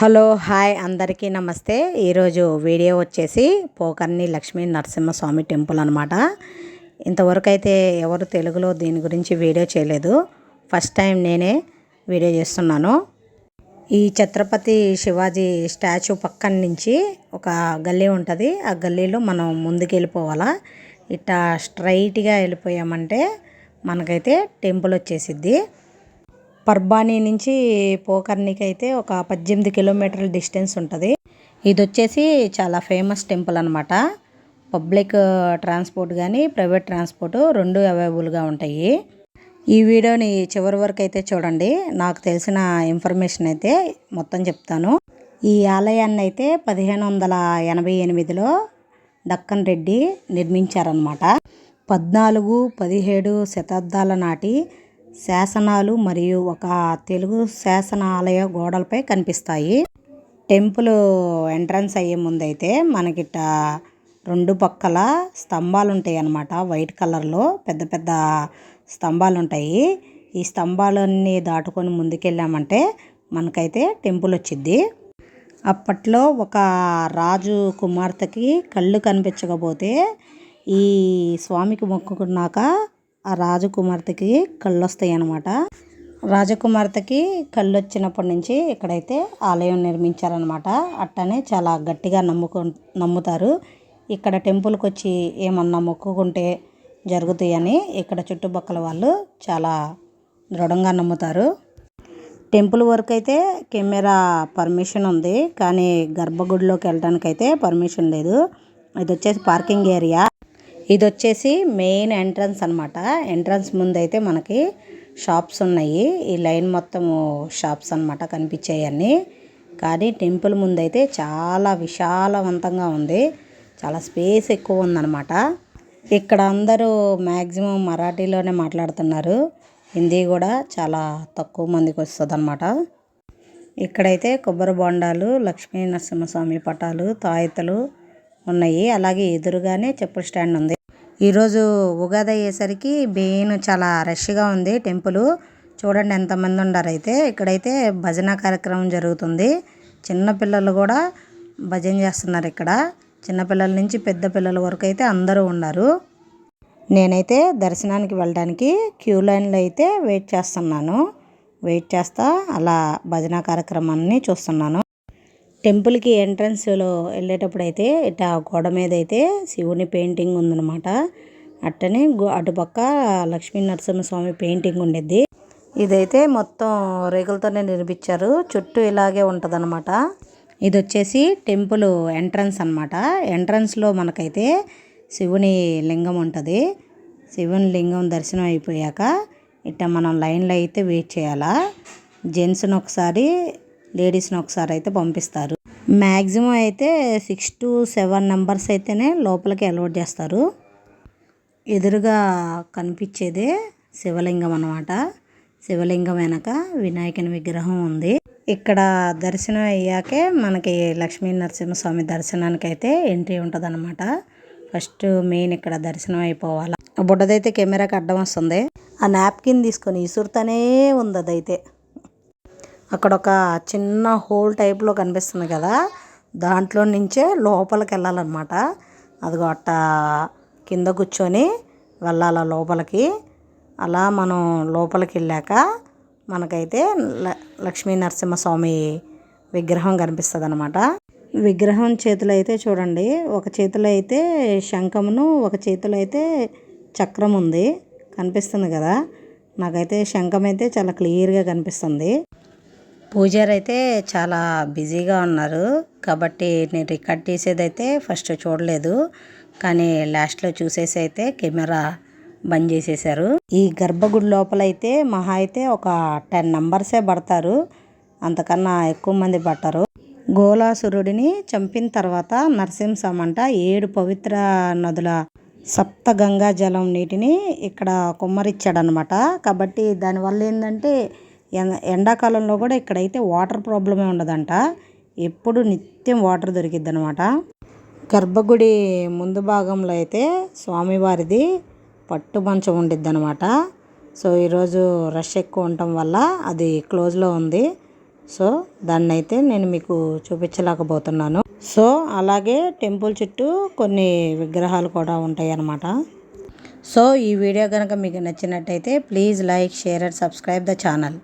Hello hi అందరికీ నమస్తే. ఈరోజు వీడియో వచ్చేసి పోకర్ని లక్ష్మీ నరసింహస్వామి టెంపుల్ అనమాట ఇంతవరకు అయితే ఎవరు తెలుగులో దీని గురించి వీడియో చేయలేదు. ఫస్ట్ టైం నేనే వీడియో చేస్తున్నాను. ఈ ఛత్రపతి శివాజీ స్టాచ్యూ పక్కన నుంచి ఒక గల్లీ ఉంటుంది. ఆ గల్లీలో మనం ముందుకు వెళ్ళిపోవాలా ఇట్లా స్ట్రైట్గా వెళ్ళిపోయామంటే మనకైతే టెంపుల్ వచ్చేసిద్ది. పర్బానీ నుంచి పోకర్నికి అయితే ఒక పద్దెనిమిది కిలోమీటర్ల డిస్టెన్స్ ఉంటుంది. ఇది వచ్చేసి చాలా ఫేమస్ టెంపుల్ అనమాట పబ్లిక్ ట్రాన్స్పోర్ట్ కానీ ప్రైవేట్ ట్రాన్స్పోర్ట్ రెండు అవైలబుల్గా ఉంటాయి. ఈ వీడియోని చివరి వరకు అయితే చూడండి. నాకు తెలిసిన ఇన్ఫర్మేషన్ అయితే మొత్తం చెప్తాను. ఈ ఆలయాన్ని అయితే పదిహేను వందల ఎనభై ఎనిమిదిలో డక్కన్ రెడ్డి నిర్మించారనమాట పద్నాలుగు పదిహేడు శతాబ్దాల నాటి శాసనాలు మరియు ఒక తెలుగు శాసనాలయ గోడలపై కనిపిస్తాయి. టెంపుల్ ఎంట్రన్స్ అయ్యే ముందైతే మనకిట రెండు పక్కల స్తంభాలు ఉంటాయి అన్నమాట వైట్ కలర్లో పెద్ద పెద్ద స్తంభాలు ఉంటాయి ఈ స్తంభాలన్నీ దాటుకొని ముందుకెళ్ళామంటే మనకైతే టెంపుల్ వచ్చింది అప్పట్లో ఒక రాజు కుమార్తెకి కళ్ళు కనిపించకపోతే ఈ స్వామికి మొక్కుకున్నాక ఆ రాజకుమార్తెకి కళ్ళు వస్తాయి అన్నమాట రాజకుమార్తెకి కళ్ళు వచ్చినప్పటి నుంచి ఇక్కడైతే ఆలయం నిర్మించారనమాట అట్టనే చాలా గట్టిగా నమ్ముకు నమ్ముతారు. ఇక్కడ టెంపుల్కి వచ్చి ఏమన్నా మొక్కుకుంటే జరుగుతాయని ఇక్కడ చుట్టుపక్కల వాళ్ళు చాలా దృఢంగా నమ్ముతారు. టెంపుల్ వరకు అయితే కెమెరా పర్మిషన్ ఉంది. కానీ గర్భగుడిలోకి వెళ్ళడానికి అయితే పర్మిషన్ లేదు. ఇది వచ్చేసి పార్కింగ్ ఏరియా. ఇది వచ్చేసి మెయిన్ ఎంట్రన్స్ అనమాట ఎంట్రన్స్ ముందు అయితే మనకి షాప్స్ ఉన్నాయి. ఈ లైన్ మొత్తము షాప్స్ అనమాట కనిపించాయన్నీ కానీ టెంపుల్ ముందైతే చాలా విశాలవంతంగా ఉంది. చాలా స్పేస్ ఎక్కువ ఉందన్నమాట. ఇక్కడ అందరూ మ్యాక్సిమం మరాఠీలోనే మాట్లాడుతున్నారు. హిందీ కూడా చాలా తక్కువ మందికి వస్తుంది అనమాట ఇక్కడైతే కొబ్బరి బొండాలు లక్ష్మీ నరసింహస్వామి పటాలు తాయితలు ఉన్నాయి. అలాగే ఎదురుగానే చెప్పుల స్టాండ్ ఉంది. ఈరోజు ఉగాది అయ్యేసరికి బెయిన్ చాలా రష్గా ఉంది టెంపుల్. చూడండి ఎంతమంది ఉన్నారు అయితే ఇక్కడైతే భజన కార్యక్రమం జరుగుతుంది. చిన్నపిల్లలు కూడా భజన చేస్తున్నారు ఇక్కడ. చిన్నపిల్లల నుంచి పెద్ద పిల్లల వరకు అయితే అందరూ ఉన్నారు. నేనైతే దర్శనానికి వెళ్ళడానికి క్యూ లైన్లో అయితే వెయిట్ చేస్తున్నాను. వెయిట్ చేస్తా అలా భజన కార్యక్రమాన్ని చూస్తున్నాను. టెంపుల్కి ఎంట్రన్స్లో వెళ్ళేటప్పుడు అయితే ఇట్లా గోడ మీద అయితే శివుని పెయింటింగ్ ఉందన్నమాట. అట్టనే అటుపక్క లక్ష్మీ నరసింహస్వామి పెయింటింగ్ ఉండేది ఇదైతే మొత్తం రేకులతోనే నిర్మించారు. చుట్టూ ఇలాగే ఉంటుందన్నమాట. ఇది వచ్చేసి టెంపుల్ ఎంట్రన్స్ అనమాట ఎంట్రన్స్లో మనకైతే శివుని లింగం ఉంటుంది. శివుని లింగం దర్శనం అయిపోయాక ఇట్లా మనం లైన్లో అయితే వెయిట్ చేయాలా. జెంట్స్ని ఒకసారి లేడీస్ని ఒకసారి అయితే పంపిస్తారు. మ్యాక్సిమం అయితే సిక్స్ టు సెవెన్ నెంబర్స్ అయితేనే లోపలికి అలౌట్ చేస్తారు. ఎదురుగా కనిపించేదే శివలింగం అనమాట శివలింగం వెనక వినాయకుని విగ్రహం ఉంది. ఇక్కడ దర్శనం అయ్యాకే మనకి లక్ష్మీ నరసింహస్వామి దర్శనానికి అయితే ఎంట్రీ ఉంటుంది అనమాట ఫస్ట్ మెయిన్ ఇక్కడ దర్శనం అయిపోవాలి. ఆ బుడ్డదైతే కెమెరాకి అడ్డం వస్తుంది. ఆ నాప్కిన్ తీసుకొని ఇసురుతూనే ఉంది అదైతే అక్కడ ఒక చిన్న హోల్ టైప్లో కనిపిస్తుంది కదా దాంట్లో నుంచే లోపలికి వెళ్ళాలన్నమాట అదిగో అట్ట కింద కూర్చొని వెళ్ళాలి లోపలికి. అలా మనం లోపలికి వెళ్ళాక మనకైతే లక్ష్మీ నరసింహస్వామి విగ్రహం కనిపిస్తుంది అనమాట విగ్రహం చేతిలో అయితే చూడండి ఒక చేతిలో అయితే శంఖమును ఒక చేతిలో అయితే చక్రం ఉంది కనిపిస్తుంది కదా నాకైతే శంఖం అయితే చాలా క్లియర్గా కనిపిస్తుంది. పూజారి అయితే చాలా బిజీగా ఉన్నారు. కాబట్టి నేను రికార్డ్ తీసేది అయితే ఫస్ట్ చూడలేదు. కానీ లాస్ట్లో చూసేసి అయితే కెమెరా బంద్ చేసేసారు ఈ గర్భగుడి లోపల అయితే మహా అయితే ఒక టెన్ నంబర్సే పడతారు. అంతకన్నా ఎక్కువ మంది పట్టరు. గోలాసురుడిని చంపిన తర్వాత నరసింహమంట ఏడు పవిత్ర నదుల సప్త గంగా జలం నీటిని ఇక్కడ కుమ్మరిచ్చాడనమాట కాబట్టి దానివల్ల ఏంటంటే ఎండాకాలంలో కూడా ఇక్కడైతే వాటర్ ప్రాబ్లమే ఉండదంట. ఎప్పుడు నిత్యం వాటర్ దొరికిద్ది అనమాట గర్భగుడి ముందు భాగంలో అయితే స్వామివారిది పట్టు మంచం ఉండిద్ది అనమాట సో ఈరోజు రష్ ఎక్కువ ఉండటం వల్ల అది క్లోజ్లో ఉంది. సో దాన్ని అయితే నేను మీకు చూపించలేకపోతున్నాను. సో అలాగే టెంపుల్ చుట్టూ కొన్ని విగ్రహాలు కూడా ఉంటాయి అన్నమాట సో ఈ వీడియో కనుక మీకు నచ్చినట్టయితే please like share and subscribe the channel.